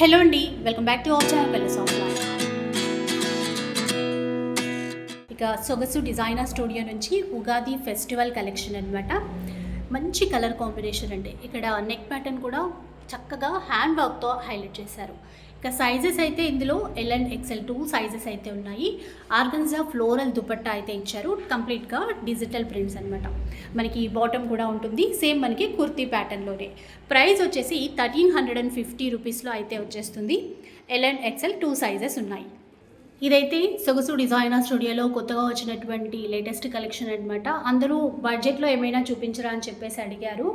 Hello అండి welcome back to our channel పెళ్ళి ఇక సొగసు డిజైనర్ స్టూడియో నుంచి ఉగాది ఫెస్టివల్ కలెక్షన్ అన్నమాట. మంచి కలర్ కాంబినేషన్ అండి. ఇక్కడ నెక్ ప్యాటర్న్ కూడా చక్కగా హ్యాండ్ వర్క్తో హైలైట్ చేశారు. ఇక సైజెస్ అయితే ఇందులో L and X L two sizes అయితే ఉన్నాయి. ఆర్గన్జా ఫ్లోరల్ దుపట్టా అయితే ఇచ్చారు. కంప్లీట్గా డిజిటల్ ప్రింట్స్ అనమాట మనకి బాటమ్ కూడా ఉంటుంది. సేమ్ మనకి కుర్తీ ప్యాటర్న్లోనే ప్రైస్ వచ్చేసి థర్టీన్ హండ్రెడ్ అండ్ ఫిఫ్టీ రూపీస్లో అయితే వచ్చేస్తుంది. L and X L two sizes ఉన్నాయి. ఇదైతే సొగసు డిజైనర్ స్టూడియోలో కొత్తగా వచ్చినటువంటి లేటెస్ట్ కలెక్షన్ అనమాట అందరూ బడ్జెట్లో ఏమైనా చూపించరా అని చెప్పేసి అడిగారు.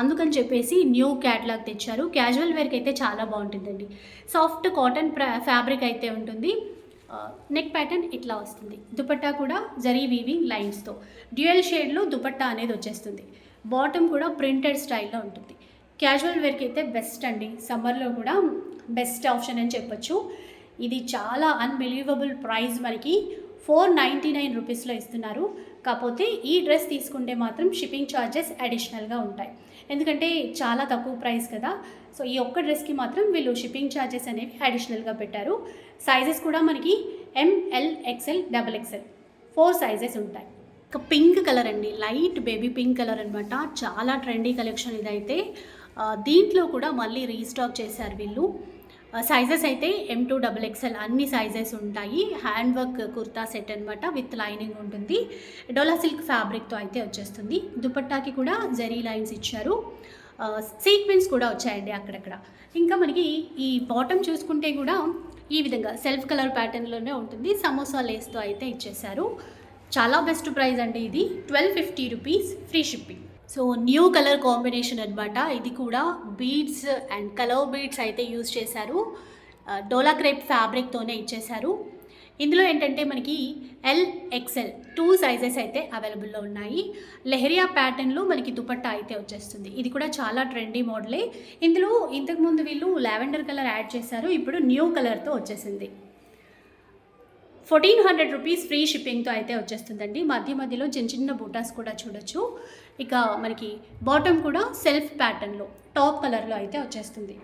అందుకని చెప్పేసి న్యూ క్యాట్లాగ్ తెచ్చారు. క్యాజువల్ వేర్కి అయితే చాలా బాగుంటుందండి. సాఫ్ట్ కాటన్ ఫ్యాబ్రిక్ అయితే ఉంటుంది. నెక్ ప్యాటర్న్ ఇట్లా వస్తుంది. దుపట్టా కూడా జరీ వీవింగ్ లైన్స్తో డ్యూయల్ షేడ్లో దుపట్టా అనేది వచ్చేస్తుంది. బాటమ్ కూడా ప్రింటెడ్ స్టైల్లో ఉంటుంది. క్యాజువల్ వేర్కి అయితే బెస్ట్ అండి. సమ్మర్లో కూడా బెస్ట్ ఆప్షన్ అని చెప్పొచ్చు. ఇది చాలా అన్బిలీవబుల్ ప్రైస్ మనకి ఫోర్ నైంటీ నైన్ రూపీస్లో ఇస్తున్నారు. కాకపోతే ఈ డ్రెస్ తీసుకుంటే మాత్రం షిప్పింగ్ ఛార్జెస్ అడిషనల్గా ఉంటాయి. ఎందుకంటే చాలా తక్కువ ప్రైస్ కదా. సో ఈ ఒక్క డ్రెస్కి మాత్రం వీళ్ళు షిప్పింగ్ ఛార్జెస్ అనేవి అడిషనల్గా పెట్టారు. సైజెస్ కూడా మనకి M L X L double X L four sizes ఉంటాయి. ఒక పింక్ కలర్ అండి. లైట్ బేబీ పింక్ కలర్ అనమాట చాలా ట్రెండీ కలెక్షన్ ఇదైతే. దీంట్లో కూడా మళ్ళీ రీస్టాక్ చేశారు వీళ్ళు. సైజెస్ అయితే M two double X L అన్ని సైజెస్ ఉంటాయి. హ్యాండ్ వర్క్ కుర్తా సెట్ అనమాట విత్ లైనింగ్ ఉంటుంది. డోలా సిల్క్ ఫ్యాబ్రిక్తో అయితే వచ్చేస్తుంది. దుపట్టాకి కూడా జరీ లైన్స్ ఇచ్చారు. సీక్వెన్స్ కూడా వచ్చాయండి అక్కడక్కడ. ఇంకా మనకి ఈ బాటమ్ చూసుకుంటే కూడా ఈ విధంగా సెల్ఫ్ కలర్ ప్యాటర్న్లోనే ఉంటుంది. సమోసా లేస్తో అయితే ఇచ్చేశారు. చాలా బెస్ట్ ప్రైస్ అండి ఇది. Twelve fifty rupees free shipping so new colour combination అనమాట ఇది కూడా బీడ్స్ అండ్ కలర్ బీడ్స్ అయితే యూజ్ చేశారు. డోలా క్రేప్ ఫ్యాబ్రిక్తోనే ఇచ్చేశారు. ఇందులో ఏంటంటే మనకి ఎల్ ఎక్సెల్ టూ సైజెస్ అయితే అవైలబుల్లో ఉన్నాయి. లెహరియా ప్యాటర్న్లో మనకి దుపట్టా అయితే వచ్చేస్తుంది. ఇది కూడా చాలా ట్రెండీ మోడలే. ఇందులో ఇంతకుముందు వీళ్ళు లావెండర్ కలర్ యాడ్ చేశారు. ఇప్పుడు న్యూ కలర్తో వచ్చేసింది. ఫోర్టీన్ హండ్రెడ్ రూపీస్ ఫ్రీ షిప్పింగ్తో అయితే వచ్చేస్తుందండి. మధ్య మధ్యలో చిన్న చిన్న బూటాస్ కూడా చూడొచ్చు. ఇక మనకి బాటమ్ కూడా సెల్ఫ్ ప్యాటర్న్లో టాప్ కలర్లో అయితే వచ్చేస్తుంది.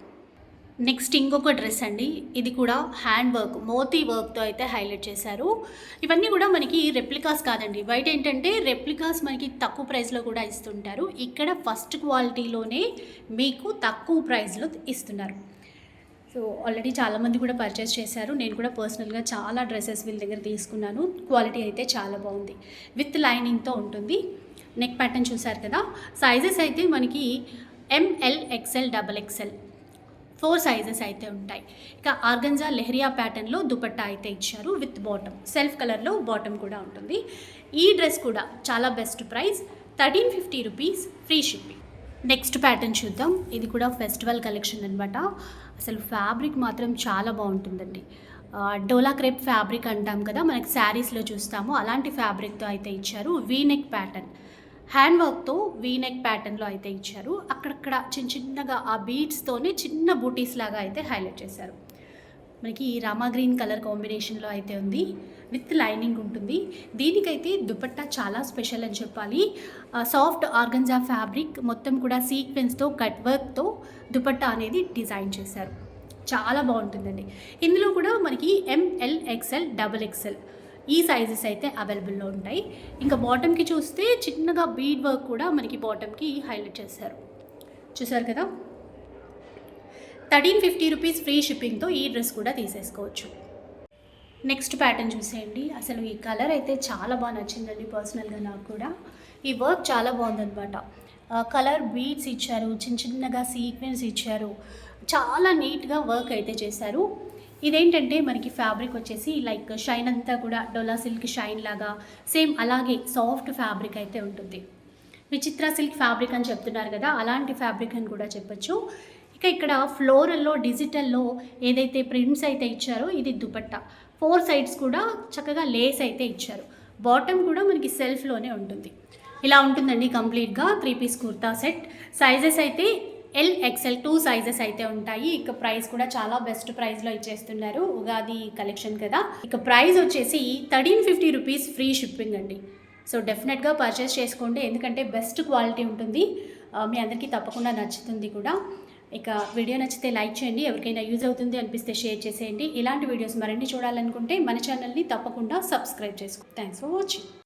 నెక్స్ట్ ఇంకొక డ్రెస్ అండి. ఇది కూడా హ్యాండ్ వర్క్ మోతీ వర్క్తో అయితే హైలైట్ చేశారు. ఇవన్నీ కూడా మనకి రెప్లికాస్ కాదండి. బయట ఏంటంటే రెప్లికాస్ మనకి తక్కువ ప్రైస్లో కూడా ఇస్తుంటారు. ఇక్కడ ఫస్ట్ క్వాలిటీలోనే మీకు తక్కువ ప్రైస్లో ఇస్తున్నారు. సో ఆల్రెడీ చాలామంది కూడా పర్చేస్ చేశారు. నేను కూడా పర్సనల్గా చాలా డ్రెస్సెస్ వీళ్ళ దగ్గర తీసుకున్నాను. క్వాలిటీ అయితే చాలా బాగుంది. విత్ లైనింగ్తో ఉంటుంది. నెక్ ప్యాటర్న్ చూసారు కదా? సైజెస్ అయితే మనకి M L XL double XL four sizes అయితే ఉంటాయి. ఇక ఆర్గంజా లెహరియా ప్యాటర్న్లో దుపట్టా అయితే ఇచ్చారు విత్ బాటమ్ సెల్ఫ్ కలర్లో బాటమ్ కూడా ఉంటుంది. ఈ డ్రెస్ కూడా చాలా best price thirteen fifty rupees free shipping next pattern చూద్దాం. ఇది కూడా ఫెస్టివల్ కలెక్షన్ అనమాట అసలు ఫ్యాబ్రిక్ మాత్రం చాలా బాగుంటుందండి. డోలా క్రేప్ ఫ్యాబ్రిక్ అంటాం కదా మనకి శారీస్లో చూస్తాము. అలాంటి ఫ్యాబ్రిక్తో అయితే ఇచ్చారు. వీ నెక్ ప్యాటర్న్ హ్యాండ్ వర్క్తో వీ నెక్ ప్యాటర్న్లో అయితే ఇచ్చారు. అక్కడక్కడ చిన్న చిన్నగా ఆ బీడ్స్తోనే చిన్న బూటీస్ లాగా అయితే హైలైట్ చేశారు. మనకి రామా గ్రీన్ కలర్ కాంబినేషన్లో అయితే ఉంది. విత్ లైనింగ్ ఉంటుంది. దీనికైతే దుపట్టా చాలా స్పెషల్ అని చెప్పాలి. సాఫ్ట్ ఆర్గంజా ఫ్యాబ్రిక్ మొత్తం కూడా సీక్వెన్స్తో కట్ వర్క్తో దుపట్టా అనేది డిజైన్ చేశారు. చాలా బాగుంటుందండి. ఇందులో కూడా మనకి M L XL double XL ఈ సైజెస్ అయితే అవైలబుల్లో ఉంటాయి. ఇంకా బాటమ్కి చూస్తే చిన్నగా బీడ్ వర్క్ కూడా మనకి బాటమ్కి హైలైట్ చేశారు. చూసారు కదా? థర్టీన్ ఫిఫ్టీ రూపీస్ ఫ్రీ షిప్పింగ్తో ఈ డ్రెస్ కూడా తీసేసుకోవచ్చు. నెక్స్ట్ ప్యాటర్న్ చూసేయండి. అసలు ఈ కలర్ అయితే చాలా బాగా నచ్చిందండి పర్సనల్గా నాకు కూడా. ఈ వర్క్ చాలా బాగుందనమాట కలర్ బీడ్స్ ఇచ్చారు చిన్న చిన్నగా సీక్వెన్స్ ఇచ్చారు. చాలా నీట్గా వర్క్ అయితే చేశారు. ఇదేంటంటే మనకి ఫ్యాబ్రిక్ వచ్చేసి లైక్ షైన్ అంతా కూడా డొలా సిల్క్ షైన్ లాగా సేమ్ అలాగే సాఫ్ట్ ఫ్యాబ్రిక్ అయితే ఉంటుంది. విచిత్ర సిల్క్ ఫ్యాబ్రిక్ అని చెప్తున్నారు కదా అలాంటి ఫ్యాబ్రిక్ అని కూడా చెప్పచ్చు. ఇక ఇక్కడ ఫ్లోరల్లో డిజిటల్లో ఏదైతే ప్రింట్స్ అయితే ఇచ్చారో ఇది దుపట్టా. ఫోర్ సైడ్స్ కూడా చక్కగా లేస్ అయితే ఇచ్చారు. బాటమ్ కూడా మనకి సెల్ఫ్లోనే ఉంటుంది. ఇలా ఉంటుందండి కంప్లీట్గా three piece kurta set. Sizes అయితే ఎల్ ఎక్స్ఎల్ టూ సైజెస్ అయితే ఉంటాయి. ఇక ప్రైస్ కూడా చాలా బెస్ట్ ప్రైస్లో ఇచ్చేస్తున్నారు ఉగాది కలెక్షన్ కదా. ఇక ప్రైస్ వచ్చేసి thirteen fifty rupees free shipping అండి. సో డెఫినెట్గా పర్చేస్ చేసుకోండి. ఎందుకంటే బెస్ట్ క్వాలిటీ ఉంటుంది. మీ అందరికీ తప్పకుండా నచ్చుతుంది కూడా. ఇక వీడియో నచ్చితే లైక్ చేయండి ఎవరికైనా యూజ్ అవుతుంది అనిపిస్తే షేర్ చేసేయండి. ఇలాంటి వీడియోస్ మరిన్ని చూడాలనుకుంటే మన ఛానల్ని తప్పకుండా సబ్స్క్రైబ్ చేసుకోండి థ్యాంక్స్ ఫర్ వాచింగ్